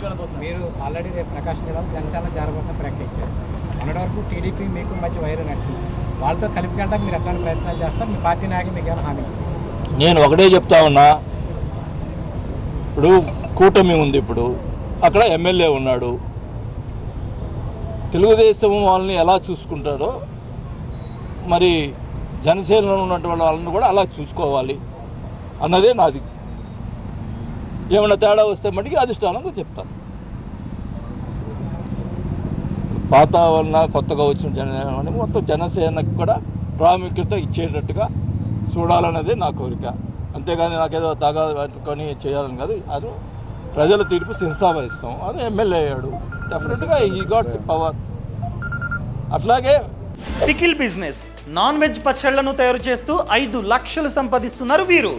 మీరు ఆల్రెడీ రేపు ప్రకాశం జిల్లాలో జనసేన జరగబోతున్న ప్రకటించారు మొన్నటి వరకు టీడీపీ మీకు మధ్య వైరు నడిచింది. వాళ్ళతో కలిపికెళ్ళడానికి మీరు ఎట్లాంటి ప్రయత్నాలు చేస్తారు? మీ పార్టీ నాయకులు మీకు ఏమైనా హామీ ఇచ్చారు? నేను ఒకటే చెప్తా ఉన్నా. ఇప్పుడు కూటమి ఉంది ఇప్పుడు. అక్కడ ఎమ్మెల్యే ఉన్నాడు. తెలుగుదేశం వాళ్ళని ఎలా చూసుకుంటాడో మరి జనసేనలో ఉన్నటువంటి వాళ్ళని కూడా అలా చూసుకోవాలి అన్నదే నాది ఏమైనా తేడా వస్తే మటుకి అధిష్టానంగా చెప్తాను వాతావరణ కొత్తగా వచ్చిన జనసేన మొత్తం జనసేనకు కూడా ప్రాముఖ్యత ఇచ్చేటట్టుగా చూడాలన్నదే నా కోరిక. అంతేగాని నాకేదో తగా చేయాలని కాదు. అది ప్రజల తీర్పు శిరసావహిస్తాం అది ఎమ్మెల్యే అయ్యాడు. డెఫినెట్గా ఈ గాట్ పవర్ అట్లాగే పికిల్ బిజినెస్ నాన్ వెజ్ పచ్చళ్ళను తయారు చేస్తూ ఐదు లక్షలు సంపాదిస్తున్నారు వీరు.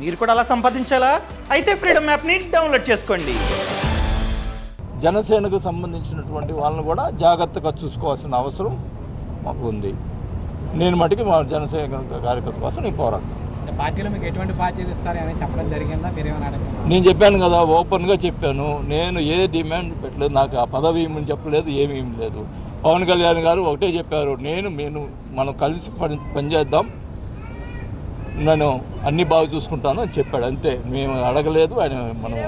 మీరు కూడా అలా సంపాదించాలా? అయితే ఫ్రీడమ్ యాప్ని డౌన్లోడ్ చేసుకోండి. జనసేనకు సంబంధించినటువంటి వాళ్ళని కూడా జాగ్రత్తగా చూసుకోవాల్సిన అవసరం మాకు ఉంది. నేను మటుకి మా జనసేన కార్యకర్త కోసం నేను పోరాడతాను. పార్టీలో మీకు ఎటువంటి బాధ్యతలు ఇస్తారు అని చెప్పడం జరిగిందా? నేను చెప్పాను కదా ఓపెన్గా చెప్పాను. నేను ఏ డిమాండ్ పెట్టలేదు నాకు ఆ పదవి ఏమని చెప్పలేదు ఏమీ లేదు. పవన్ కళ్యాణ్ గారు ఒకటే చెప్పారు నేను నేను మనం కలిసి పని పనిచేద్దాం. నేను అన్ని బాగా చూసుకుంటాను అని చెప్పాడు. అంతే. మేము అడగలేదు ఆయన మనం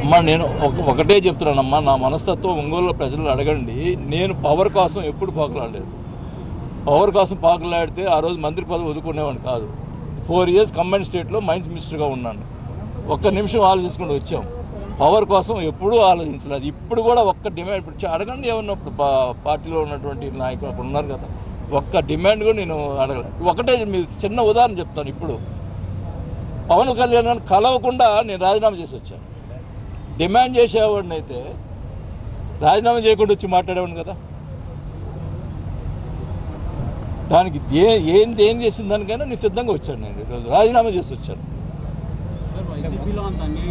అమ్మా నేను ఒక ఒకటే చెప్తున్నానమ్మా. నా మనస్తత్వం ఒంగోలు ప్రజలు అడగండి. నేను పవర్ కోసం ఎప్పుడు పాకులాడలేదు. పవర్ కోసం పాకులాడితే ఆ రోజు మంత్రి పదవి వదులుకునేవాడిని కాదు. ఫోర్ ఇయర్స్ కంబైన్ స్టేట్లో మైన్స్ మినిస్టర్గా ఉన్నాను. ఒక్క నిమిషం ఆలోచించుకుంటూ వచ్చాం. పవర్ కోసం ఎప్పుడూ ఆలోచించలేదు. ఇప్పుడు కూడా ఒక్క డిమాండ్ ఇప్పుడు అడగండి ఏమన్నప్పుడు పార్టీలో ఉన్నటువంటి నాయకులు అప్పుడు ఉన్నారు కదా. ఒక్క డిమాండ్ కూడా నేను అడగలేదు ఒకటే మీరు చిన్న ఉదాహరణ చెప్తాను ఇప్పుడు. పవన్ కళ్యాణ్ కలవకుండా నేను రాజీనామా చేసి వచ్చాను. డిమాండ్ చేసేవాడిని అయితే రాజీనామా చేయకుండా వచ్చి మాట్లాడేవాడిని కదా. దానికి ఏ ఏం ఏం చేసిన దానికైనా నేను సిద్ధంగా వచ్చాను నేను. ఈరోజు రాజీనామా చేసి వచ్చాను.